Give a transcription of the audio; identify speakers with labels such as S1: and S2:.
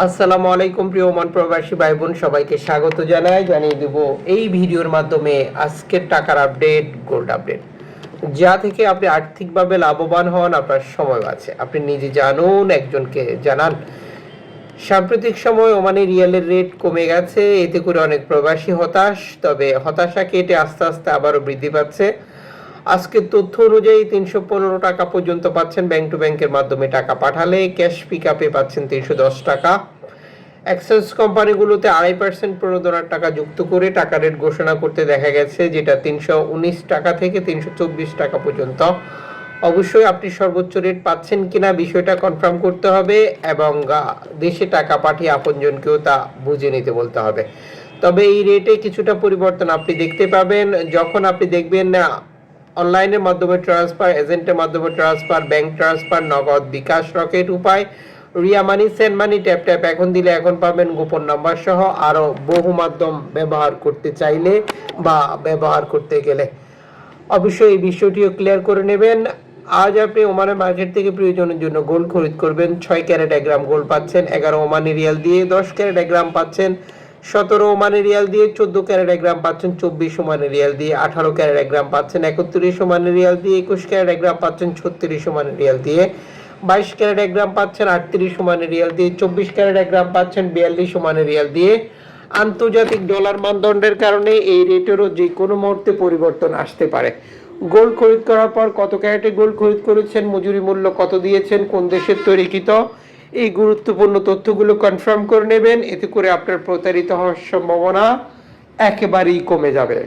S1: আসসালামু আলাইকুম প্রিয় মন প্রবাসী ভাই বোন সবাইকে স্বাগত জানাই, জানিয়ে দেব এই ভিডিওর মাধ্যমে আজকের টাকার আপডেট গোল্ড আপডেট যা থেকে আপনি আর্থিকভাবে লাভবান হন, আপনার সময় আছে। আপনি নিজে জানুন, একজনকে জানান। সাম্প্রতিক সময় ওমানি রিয়ালের রেট কমে গেছে, এতে করে অনেক প্রবাসী হতাশ, তবে হতাশা কেটে আস্তে আস্তে আবারও বৃদ্ধি পাচ্ছে। আজকের তথ্য অনুযায়ী তিনশো পনেরো টাকা পর্যন্ত পাচ্ছেন ব্যাংক টু ব্যাংকের মাধ্যমে টাকা পাঠালে ক্যাশ পিক আপে পাচ্ছেন তিনশো দশ টাকা। অ্যাক্সেস কোম্পানিগুলোতে আড়াই পার্সেন্ট প্রণোদনার টাকা যুক্ত করে টাকা রেট ঘোষণা করতে দেখা গেছে, যেটা তিনশো উনিশ টাকা থেকে তিনশো চব্বিশ টাকা পর্যন্ত। অবশ্যই আপনি সর্বোচ্চ রেট পাচ্ছেন কিনা বিষয়টা কনফার্ম করতে হবে এবং দেশে টাকা পাঠিয়ে আপনজনকেও তা বুঝে নিতে বলতে হবে। তবে এই রেটে কিছুটা পরিবর্তন আপনি দেখতে পাবেন। যখন আপনি দেখবেন না অনলাইনের মাধ্যমে ট্রান্সফার, এজেন্টের মাধ্যমে transfer, bank transfer, Nagad bKash, Rocket Upay, Ria money, send money, tap tap, এখন দিলে এখন পাবেন গোপন নাম্বার সহ আরও বহু মাধ্যম ব্যবহার করতে চাইলে বা ব্যবহার করতে গেলে। অবশ্যই এই বিষয়টিও ক্লিয়ার করে নেবেন। আজ আপনি ওমানের মার্কেট থেকে প্রয়োজনের জন্য গোল্ড খরিদ করবেন। ছয় ক্যারেট এক গ্রাম গোল্ড পাচ্ছেন, এগারো ওমানি রিয়াল দিয়ে দশ ক্যারেট এক গ্রাম পাচ্ছেন। সতেরো ওমানি রিয়াল দিয়ে চোদ্দ ক্যারেট এক গ্রাম পাচ্ছেন, চব্বিশ ওমানি রিয়াল দিয়ে আঠারো ক্যারেট এক গ্রাম পাচ্ছেন, একত্রিশ ওমানি রিয়াল দিয়ে একুশ ক্যারেট গ্রাম পাচ্ছেন, ছত্রিশ ওমানি রিয়াল দিয়ে বাইশ ক্যারেট এক গ্রাম পাচ্ছেন, আটত্রিশ ওমানি রিয়াল দিয়ে চব্বিশ ক্যারেট এক গ্রাম পাচ্ছেন, বিয়াল্লিশ ওমানি রিয়াল দিয়ে আন্তর্জাতিক ডলার মানদণ্ডের কারণে এই রেটেরও যে কোনো মুহূর্তে পরিবর্তন আসতে পারে। গোল্ড খরিদ করার পর কত ক্যারেটে গোল্ড খরিদ করেছেন, মজুরি মূল্য কত দিয়েছেন, কোন দেশের তৈরিকৃত? এই গুরুত্বপূর্ণ তথ্যগুলো কনফার্ম করে নেবেন। এতে করে আপনার প্রতারিত হওয়ার সম্ভাবনা একেবারেই কমে যাবে।